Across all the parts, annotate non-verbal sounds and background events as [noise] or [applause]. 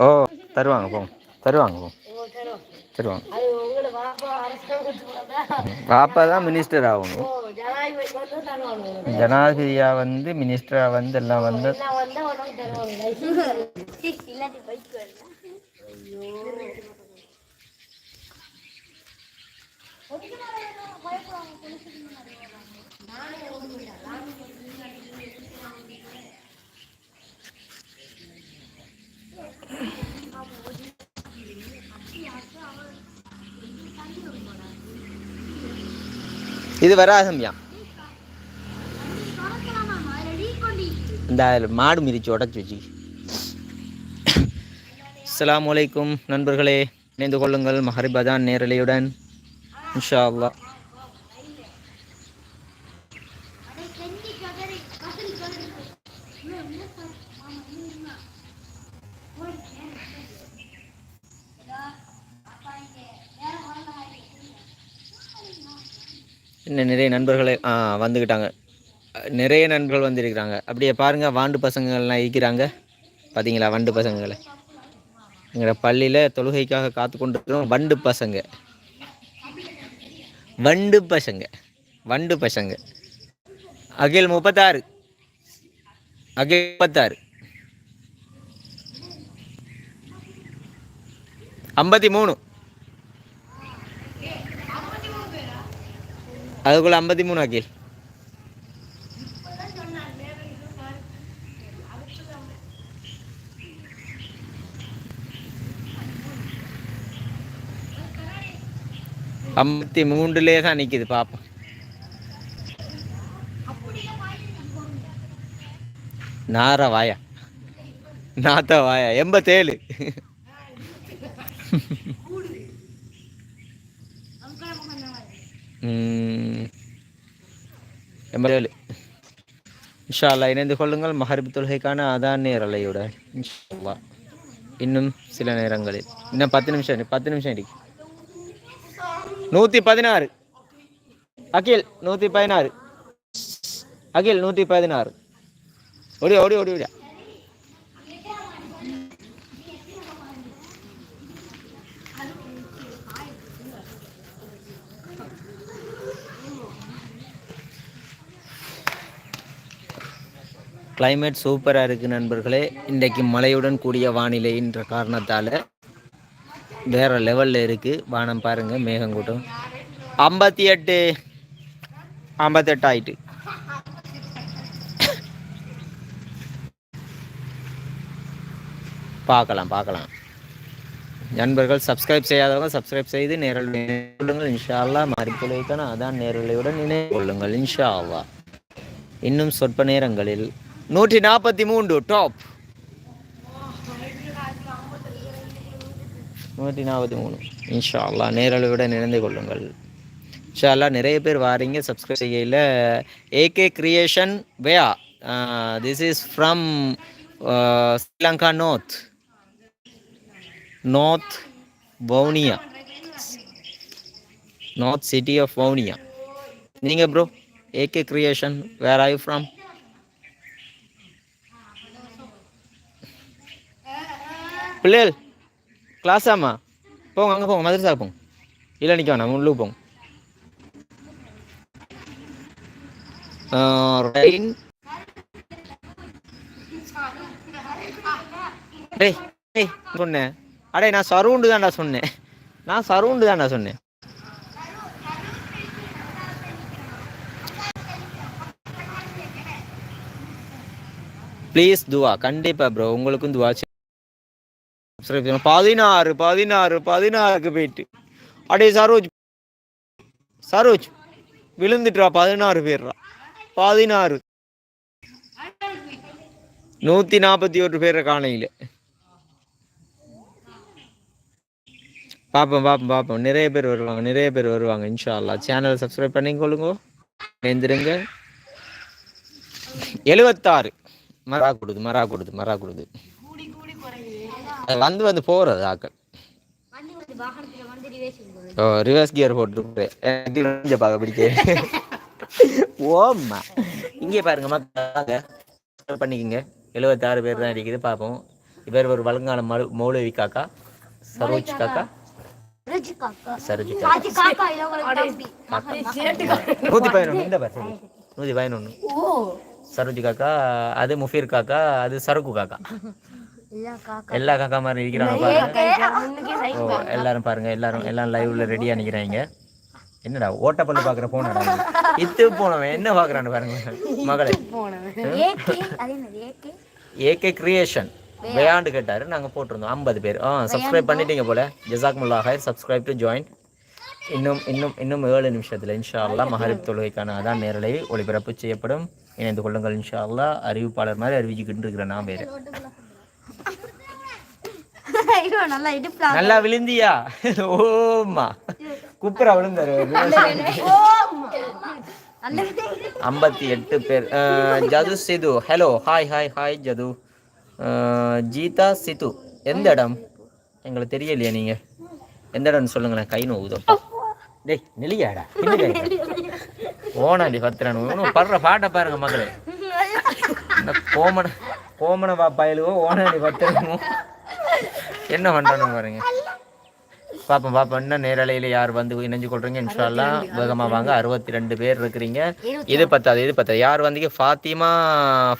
ஓ தருவாங்க போங்க தருவாங்க போங்க தருவாங்க பாப்பா தான் மினிஸ்டர் ஆகணும் ஜனாதிபதியா வந்து மினிஸ்டரா வந்து எல்லாம் வந்து இது வராசம்யா இந்த மாடு மிதிச்சு உடச்சி வச்சு அஸ்லாம் வலைக்கும் நண்பர்களே இணைந்து கொள்ளுங்கள் மஹரிபதான் நேரலையுடன். இன்ஷா அல்லா இன்னும் நிறைய நண்பர்களே வந்துக்கிட்டாங்க நிறைய நண்பர்கள் வந்திருக்கிறாங்க. அப்படியே பாருங்கள் வாண்டு பசங்கள்லாம் இருக்கிறாங்க பார்த்தீங்களா வண்டு பசங்களை? எங்களோட பள்ளியில் தொழுகைக்காக காத்து கொண்டிருக்கிறோம் வண்டு பசங்க. வண்டு பசங்க. வண்டு பசங்க. அகில் முப்பத்தாறு. அகில் முப்பத்தாறு. ஐம்பத்தி மூணு அதுக்குள்ள ஐம்பத்தி மூணு அகில். ஐம்பத்தி மூன்றுலேயே தான் நிற்கிது பாப்போம் நார வாயா நாத்த வாயா எண்பத்தேழு எண்பத்தேழு இன்ஷா அல்லாஹ் இணைந்து கொள்ளுங்கள் மஹரிப் தொழுகைக்கான அதான் நேரலையோட இன்ஷா இன்னும் சில நேரங்களில் இன்னும் பத்து நிமிஷம் பத்து நிமிஷம் இருக்கு நூற்றி பதினாறு. அகில் நூற்றி பதினாறு. அகில் நூற்றி பதினாறு. ஓடி ஓடி ஓடி ஓடியா. கிளைமேட் சூப்பராக இருக்குது நண்பர்களே. இன்றைக்கு மழையுடன் கூடிய வானிலைன்ற காரணத்தால் வேற லெவலில் இருக்குது வானம் பாருங்கள் மேகங்கூட்டம் ஐம்பத்தி எட்டு. ஐம்பத்தெட்டு ஆயிட்டு. பார்க்கலாம் பார்க்கலாம். நண்பர்கள் சப்ஸ்கிரைப் செய்யாதவங்க சப்ஸ்கிரைப் செய்து நேரில் கொள்ளுங்கள் இன்ஷா அல்லாஹ் மறுப்புலைக்கான அதான் நேரலையுடன் நினைவு கொள்ளுங்கள். இன்ஷா இன்னும் சொற்ப நேரங்களில் நூற்றி நாற்பத்தி மூன்று டாப் நூற்றி நாற்பத்தி மூணு. இன்ஷா அல்லாஹ் நேரலையுடன் நினைந்து கொள்ளுங்கள். இன்ஷா அல்லா நிறைய பேர் வாரீங்க சப்ஸ்கிரைப் செய்யல AK creation வேயா this is from Sri Lanka north north Vavuniya north city of Vavuniya நீங்கள் bro AK creation where I from பிள்ளைகள் கிளாஸாம்மா போங்க அங்கே போங்க மதுரசா போங்க. இல்லை நிற்க வேணாம் உள்ளுக்கு போங்க. ரெயின் டேய் டேய் சொன்னேன் அடே நான் சரவுண்டு தான்டா சொன்னேன் நான் சரவுண்டு தான்டா சொன்னேன் ப்ளீஸ் துவா. கண்டிப்பா ப்ரோ உங்களுக்கும் துவா. செய்ய- பதினாறு பதினாறு பதினாறுக்கு போயிட்டு. அடே சரோஜ். சரோஜ் விழுந்துட்டுறா பதினாறு பேர்ரா பதினாறு. நூத்தி நாற்பத்தி ஒரு பேர் காணையில் பார்ப்போம் பார்ப்போம் பார்ப்போம் நிறைய பேர் வருவாங்க நிறைய பேர் வருவாங்க இன்ஷா அல்லாஹ் சேனலை சப்ஸ்கிரைப் பண்ணிக்கொள்ளுங்க எழுந்திருங்க. எழுபத்தாறு மரா கொடுது மரா கொடுது மரா கொடுது. வந்து வந்து போகிறது ஆக்கள். வண்டி வந்து வாகனத்துல வந்து ரிவேஸ் போகுது ஓ ரிவர்ஸ் கியர் போட்டுருக்குறேன் எனக்கு பார்க்க பிடிக்க ஓம்மா. இங்கே பாருங்க மக்கள். பண்ணிக்கங்க. எழுபத்தாறு பேர் தான் இருக்குது பார்ப்போம். இவர் ஒரு வழங்கான மௌ மௌலவி காக்கா சரோஜ் காக்கா. ரிஜி காக்கா. சரோஜ் காக்கா. நூற்றி பதினொன்று இந்த பாரு நூற்றி பதினொன்று ஓ. சரோஜ் காக்கா அது முஃபீர் காக்கா அது சரக்கு காக்கா. எல்லா காக்கா மாதிரி இருக்கிறாங்க பாருங்க. ஓ எல்லாரும் பாருங்க எல்லாரும் எல்லாம் லைவ்ல ரெடியா நிக்கிறாங்க. என்னடா ஓட்டப்பள்ளி பாக்குற போனடா இத்து போனவன் என்ன பாக்குறான்னு பாருங்க. மகளே. ஏகே கிரியேஷன் விளையாண்டு கேட்டாரு நாங்க போட்டிருந்தோம் ஐம்பது பேர். ஆ சப்ஸ்கிரைப் பண்ணிட்டீங்க போல. ஜசாக்முல்லா ஹைர் சப்ஸ்கிரைப் டு ஜாயின் இன்னும் இன்னும் இன்னும் ஏழு நிமிஷத்துல இன்ஷா அல்லாஹ் மஹரிப் தொழுகைக்கான அதான் நேரலை ஒளிபரப்பு செய்யப்படும். இணைந்து கொள்ளுங்கள் இன்ஷா அல்லாஹ் அறிவிப்பாளர் மாதிரி அறிவிச்சுக்கிட்டு இருக்கிறேன் நான் பேரு நல்லா இடுப்புல நல்லா விழுந்தியா? ஓமா குப்புரா விழுந்தாரு. ஐம்பத்தி எட்டு பேர். ஜது சிது. ஹலோ ஹாய் ஹாய் ஹாய் ஜது. ஜீதா சிது. எந்த இடம்? எங்களுக்கு தெரியலையா நீங்க. எந்த இடம்னு சொல்லுங்களேன். கை நோவுதோ. டேய் நெலியாடா ஓனாண்டி பத்திரன். ஒன்றும் படுற பாட்டை பாருங்க மக்களே. இந்த கோமன கோமன பாப்பாயிலுவோ ஓனாண்டி பத்திரனும் என்ன பண்றானு பாருங்க. பாப்போம் பாப்போம். இன்னும் நேரலையில் யார் வந்து இணைஞ்சு கொள்றீங்க? இன்ஷால்லா வேகமாக வாங்க அறுபத்தி ரெண்டு. பேர் இருக்கிறீங்க. இது பத்தாது இது பத்தாது. யார் வந்தீங்க? ஃபாத்திமா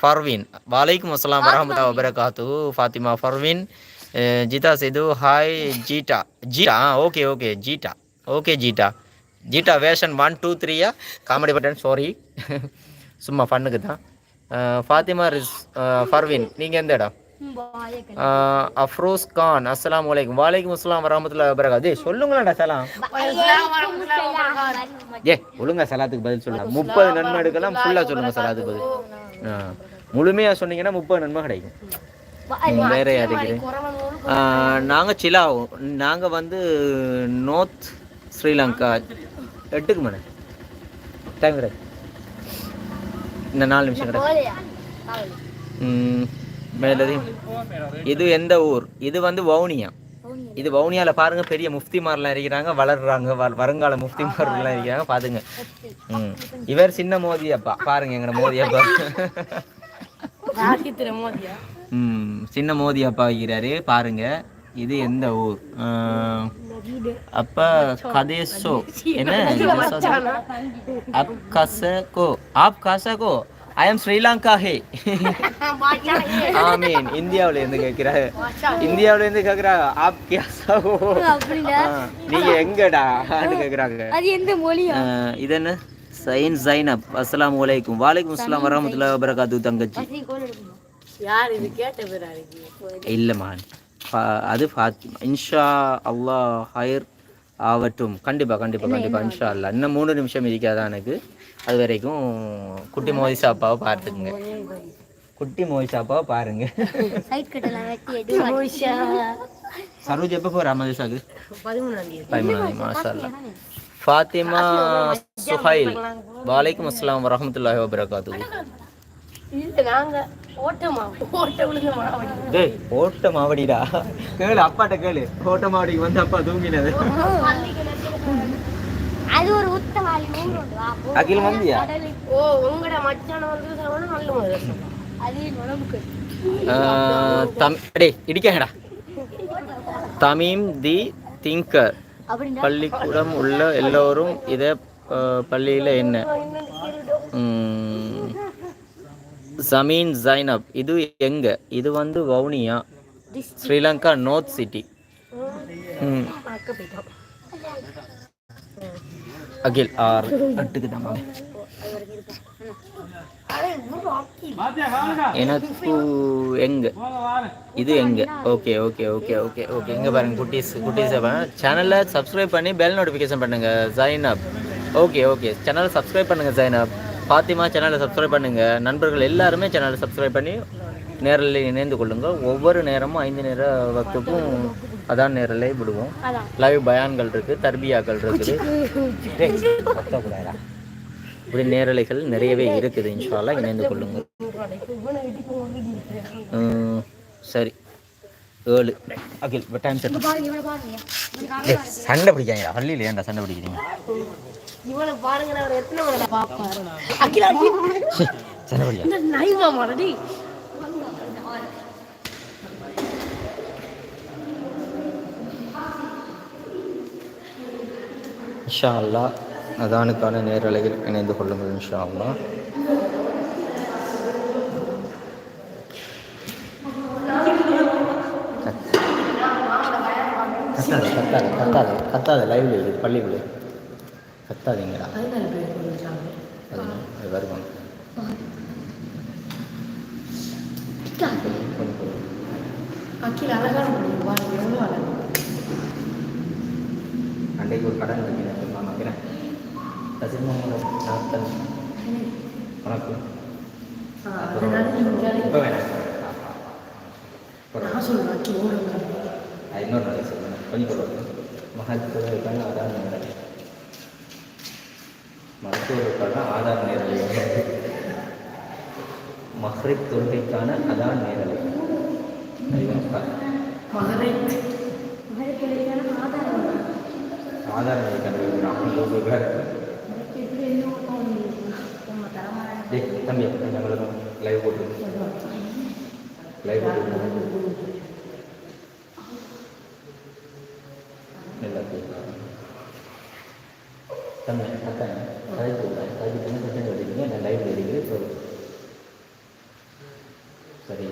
ஃபர்வீன். வாலைக்கும் அஸ்ஸலாம் வரஹமத்தா வபரகாத்து. ஃபாத்திமா ஃபர்வீன். ஜீதா சிது ஹாய் ஜீட்டா. ஜீட்டா ஓகே ஓகே. ஜீட்டா. ஓகே ஜீட்டா. ஜீட்டா வேஷன் ஒன் டூ த்ரீயா காமெடி பட்டன் சாரி [laughs] சும்மா ஃபன்னுக்கு தான். ஃபாத்திமா ரிஸ் ஃபர்வீன். நீங்கள் எந்த இடம்? அஃப்ரோஸ் கான் அஸ்ஸலாமு அலைக்கும் வாலைக்கும் அஸ்ஸலாம் வரஹ்மத்துல்லாஹி வபரகாத்து ஏய் சொல்லுங்களேன்டா சலாம் ஏ ஒழுங்கா சலாத்துக்கு பதில் சொல்லுங்க முப்பது நன்மை எடுக்கலாம் ஃபுல்லா சொல்லுங்க சலாத்துக்கு பதில் முழுமையா சொன்னீங்கன்னா முப்பது நன்மை கிடைக்கும் ம், வேற யாருக்கு நாங்க சிலாவ் நாங்க வந்து நோர்த் ஸ்ரீலங்கா எட்டுக்கு மணி டைம் கிடையாது இந்த நாலு நிமிஷம் கிடையாது ம், மேலதையும் இது எந்த ஊர்? இது வந்து வவுனியா. இது வவுனியால பாருங்க பெரிய முஃப்திமார்லாம் இருக்கிறாங்க வளர்றாங்க வருங்கால முஃப்திமார்லாம் இருக்கிறாங்க பாத்துங்க. ம். இவர் சின்ன மோதி அப்பா பாருங்க எங்கட மோதி அப்பா ம். சின்ன மோதி அப்பா இருக்கிறாரு பாருங்க இது எந்த ஊர்? அப்ப கதேசோ. என்ன? அப் கசகோ. ஆப் கசகோ. ஐ எம் ஸ்ரீலங்கா ஹே ஆமீன் இந்தியாவுல இருந்து கேக்குறாங்க இந்தியாவுல இருந்து கேக்குறாங்க ஆப் கேசாவோ நீங்க எங்கடா? கேக்குறாங்க அது எந்த மொழி ஆஹ், இது என்ன? சைன் ஜைனப் அஸ்ஸலாமு அலைக்கும் வாலைக்கும் அஸ்ஸலாம் வரஹ்மத்துல்லாஹி வபரகாத்து தங்கச்சி. யார் இது கேட்ட பேர் இல்லைம்மான் அது ஃபாத்திமா இன்ஷா அல்லாஹ் ஹைர் ஆகட்டும். கண்டிப்பா கண்டிப்பா கண்டிப்பா இன்ஷா அல்லாஹ். இன்னும் மூணு நிமிஷம் இருக்காதா எனக்கு? அது வரைக்கும் குட்டி மோதி சாப்பாவை பார்த்துக்குங்க. குட்டி மோதி சாப்பாவை பாருங்க. சரோஜ் எப்போ போகிறா மதுஷாக்கு பதிமூணாம் அல்லாஹ் ஃபாத்திமா சுஹைல் வாலைக்கும் அஸ்ஸலாம் வரஹ்மத்துல்லாஹி வபரகாத்து ஓட்ட மாவடிடா. கேளு அப்பாட்ட கேளு. ஓட்ட மாவடிக்கு வந்து அப்பா தூங்கினது. அது ஒரு உத்தமாளி வா. அகில் வந்தியா ஓ உங்களோட மச்சான வந்து சாப்பிடணும் நல்ல மாதிரி அது உடம்புக்கு. ஆஹ், தம் டேய் இடிக்காங்கடா தமீம் தி திங்கர். பள்ளிக்கூடம் உள்ள எல்லோரும் இதை பள்ளியில் என்ன? ம், ஜமீன் ஜைனப் இது எங்க? இது வந்து வவுனியா. ஸ்ரீலங்கா நோர்த் சிட்டி ம். அகில் ஆர். எட்டுக்கு தான் எனக்கு எங்க? இது எங்க? Okay okay okay okay okay எங்க பாருங்க குட்டீஸ் குட்டீஸ் சேனலை சப்ஸ்கிரைப் பண்ணி பெல் நோட்டிஃபிகேஷன் பண்ணுங்க. அப் ஓகே ஓகே சேனலை சப்ஸ்கிரைப் பண்ணுங்க ஜைனப் பாத்திமா சேனலை சப்ஸ்கிரைப் பண்ணுங்க. நண்பர்கள் எல்லாருமே சேனலை சப்ஸ்கிரைப் பண்ணி நேரில் இணைந்து கொள்ளுங்க ஒவ்வொரு நேரமும் ஐந்து நேர வக்துக்கும் அதான் நேரில் விடுவோம். லைவ் பயான்கள் இருக்கு தர்பியாக்கள் இருக்குது. இப்படி நேரலைகள் நிறையவே இருக்குது இன்ஷால்லா இணைந்து கொள்ளுங்கள். சரி. ஏழு. Akil time set. சண்டை பிடிக்காங்க பள்ளியில் ஏன்டா சண்டை பிடிக்கிறீங்க? இவனை பாருங்க நான் அவர் எத்தனை மணி பாப்பாரு அகிலா சண்டை பிடிக்கா இந்த நைமா மாடடி இன்ஷா அல்லா அதானுக்கான நேரலையில் இணைந்து கொள்ளுங்கள் இன்ஷா அல்லா கத்தாத கத்தாத கத்தாத கத்தாத லைவ்ல இது பள்ளிக்குள்ளே கத்தாதீங்கடா. அது வருவாங்க அகில் அழகான அன்றைக்கு ஒரு கடன் வைக்கிறேன். சொன்னாங்க வைக்கிறேன் ரசிகமோட நாத்தன் உனக்கு? இப்போ வேணாம் சொல்லுவேன் இன்னொரு நாளைக்கு சொல்லுங்கள் கொஞ்சம் ஆதார் ஆதார் நேரடி மஹ்ரிப் தொழுகைக்கான அதான் மகரை ஆதார் நிலை கண்டுபிடிக்கிறான் டேய் தம்பி எங்களுக்கு லைவ் போட்டு லைவ் போட்டு எல்லாத்தையும் தம்பி அக்கா கதை போடுறேன் கதை என்ன பிரச்சனை எடுக்கிறீங்க நான் லைவ் எடுக்கிறேன் சொல்லு சரி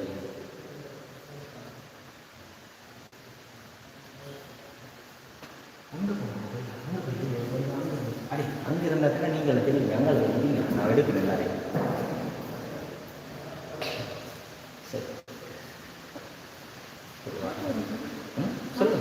அங்கே போங்க அங்கே போய் அடி அங்கே இருந்தால் நீங்கள் தெரியும் அங்கே முடியுங்க நான் எடுக்கிறேன் எல்லாரையும் சரி சரி,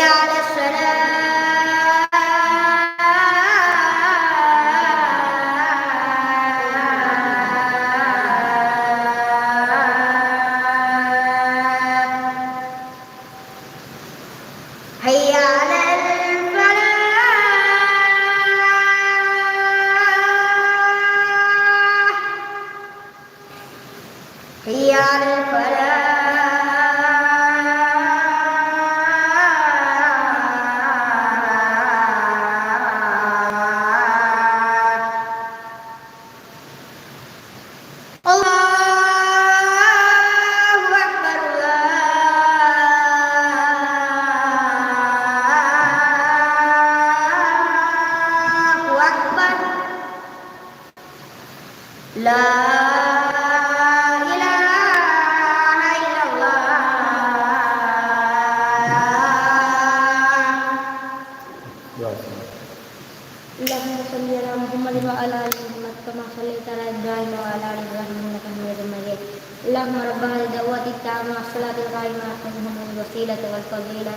على الصلاة الوسيلة والفضيلة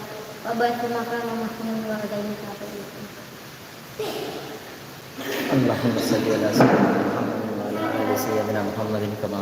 وبارك مقام محمود وهدينك اللهم صل على سيدنا محمد وعلى آل سيدنا محمد كما